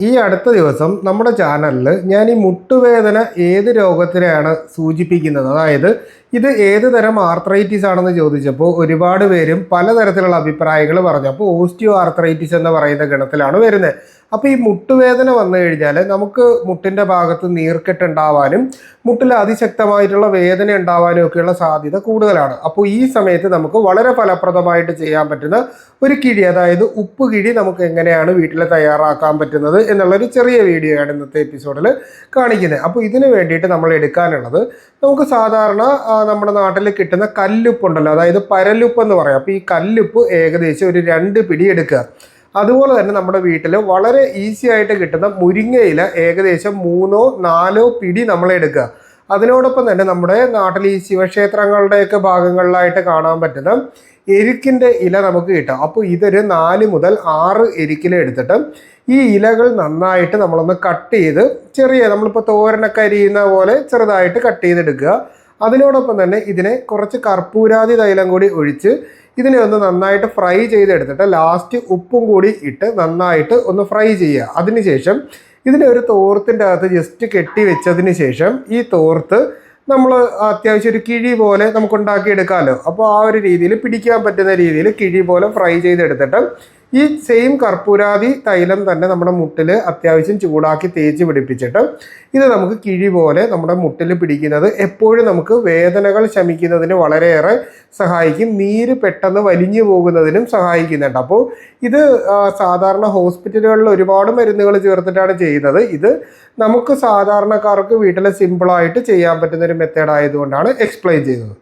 ഈ അടുത്ത ദിവസം നമ്മുടെ ചാനലിൽ ഞാൻ ഈ മുട്ടുവേദന ഏത് രോഗത്തിനെയാണ് സൂചിപ്പിക്കുന്നത്? അതായത് ഇത് ഏത് തരം ആർത്രൈറ്റിസ് ആണെന്ന് ചോദിച്ചപ്പോൾ ഒരുപാട് പേരും പലതരത്തിലുള്ള അഭിപ്രായങ്ങൾ പറഞ്ഞു. അപ്പോൾ ഓസ്റ്റിയോ ആർത്രൈറ്റിസ് എന്ന് പറയുന്ന ഗണത്തിലാണ് വരുന്നത്. അപ്പോൾ ഈ മുട്ടുവേദന വന്നു കഴിഞ്ഞാൽ നമുക്ക് മുട്ടിന്റെ ഭാഗത്ത് നീർക്കെട്ടുണ്ടാവാനും മുട്ടിൽ അതിശക്തമായിട്ടുള്ള വേദന ഉണ്ടാവാനും ഒക്കെയുള്ള സാധ്യത കൂടുതലാണ്. അപ്പോൾ ഈ സമയത്ത് നമുക്ക് വളരെ ഫലപ്രദമായിട്ട് ചെയ്യാൻ പറ്റുന്ന ഒരു കിഴി അതായത് ഉപ്പ് കിഴി നമുക്ക് എങ്ങനെയാണ് വീട്ടിൽ തയ്യാറാക്കാൻ പറ്റുന്നത് എന്നുള്ളൊരു ചെറിയ വീഡിയോ ആണ് ഇന്നത്തെ എപ്പിസോഡിൽ കാണിക്കുന്നത്. അപ്പോൾ ഇതിന് വേണ്ടിയിട്ട് നമ്മൾ എടുക്കാനുള്ളത് നമുക്ക് സാധാരണ നമ്മുടെ നാട്ടിൽ കിട്ടുന്ന കല്ലുപ്പുണ്ടല്ലോ അതായത് പരലുപ്പ് എന്ന് പറയാം. അപ്പോൾ ഈ കല്ലുപ്പ് ഏകദേശം ഒരു രണ്ട് പിടി എടുക്കുക. അതുപോലെ തന്നെ നമ്മുടെ വീട്ടിൽ വളരെ ഈസി ആയിട്ട് കിട്ടുന്ന മുരിങ്ങയില ഏകദേശം മൂന്നോ നാലോ പിടി നമ്മൾ എടുക്കുക. അതിനോടൊപ്പം തന്നെ നമ്മുടെ നാട്ടിൽ ഈ ശിവക്ഷേത്രങ്ങളുടെയൊക്കെ ഭാഗങ്ങളിലായിട്ട് കാണാൻ പറ്റുന്ന എരിക്കിന്റെ ഇല നമുക്ക് കിട്ടും. അപ്പോൾ ഇതൊരു നാല് മുതൽ ആറ് എരിക്കില എടുത്തിട്ട് ഈ ഇലകൾ നന്നായിട്ട് നമ്മളൊന്ന് കട്ട് ചെയ്ത് ചെറിയ നമ്മളിപ്പോൾ തോരനൊക്കെ അരിയുന്ന പോലെ ചെറുതായിട്ട് കട്ട് ചെയ്തെടുക്കുക. അതിനോടൊപ്പം തന്നെ ഇതിനെ കുറച്ച് കർപ്പൂരാതി തൈലം കൂടി ഒഴിച്ച് ഇതിനെ ഒന്ന് നന്നായിട്ട് ഫ്രൈ ചെയ്തെടുത്തിട്ട് ലാസ്റ്റ് ഉപ്പും കൂടി ഇട്ട് നന്നായിട്ട് ഒന്ന് ഫ്രൈ ചെയ്യുക. അതിനുശേഷം ഇതിനെ ഒരു തോർത്തിന്റെ അകത്ത് ജസ്റ്റ് കെട്ടി വെച്ചതിന് ശേഷം ഈ തോർത്ത് നമ്മൾ അത്യാവശ്യം ഒരു കിഴി പോലെ നമുക്ക് ഉണ്ടാക്കിയെടുക്കാമല്ലോ അപ്പോൾ ആ ഒരു രീതിയിൽ പിടിക്കാൻ പറ്റുന്ന രീതിയിൽ കിഴി പോലെ ഫ്രൈ ചെയ്തെടുത്തിട്ട് ഈ സെയിം കർപ്പൂരാതി തൈലം തന്നെ നമ്മുടെ മുട്ടിൽ അത്യാവശ്യം ചൂടാക്കി തേച്ച് പിടിപ്പിച്ചിട്ട് ഇത് നമുക്ക് കിഴി പോലെ നമ്മുടെ മുട്ടിൽ പിടിക്കുന്നത് എപ്പോഴും നമുക്ക് വേദനകൾ ശമിക്കുന്നതിന് വളരെയേറെ സഹായിക്കും. നീര് പെട്ടെന്ന് വലിഞ്ഞു പോകുന്നതിനും സഹായിക്കുന്നുണ്ട്. അപ്പോൾ ഇത് സാധാരണ ഹോസ്പിറ്റലുകളിൽ ഒരുപാട് മരുന്നുകൾ ചേർത്തിട്ടാണ് ചെയ്യുന്നത്. ഇത് നമുക്ക് സാധാരണക്കാർക്ക് വീട്ടിൽ സിമ്പിളായിട്ട് ചെയ്യാൻ പറ്റുന്ന ഒരു മെത്തേഡ് ആയതുകൊണ്ടാണ് എക്സ്പ്ലെയിൻ ചെയ്തത്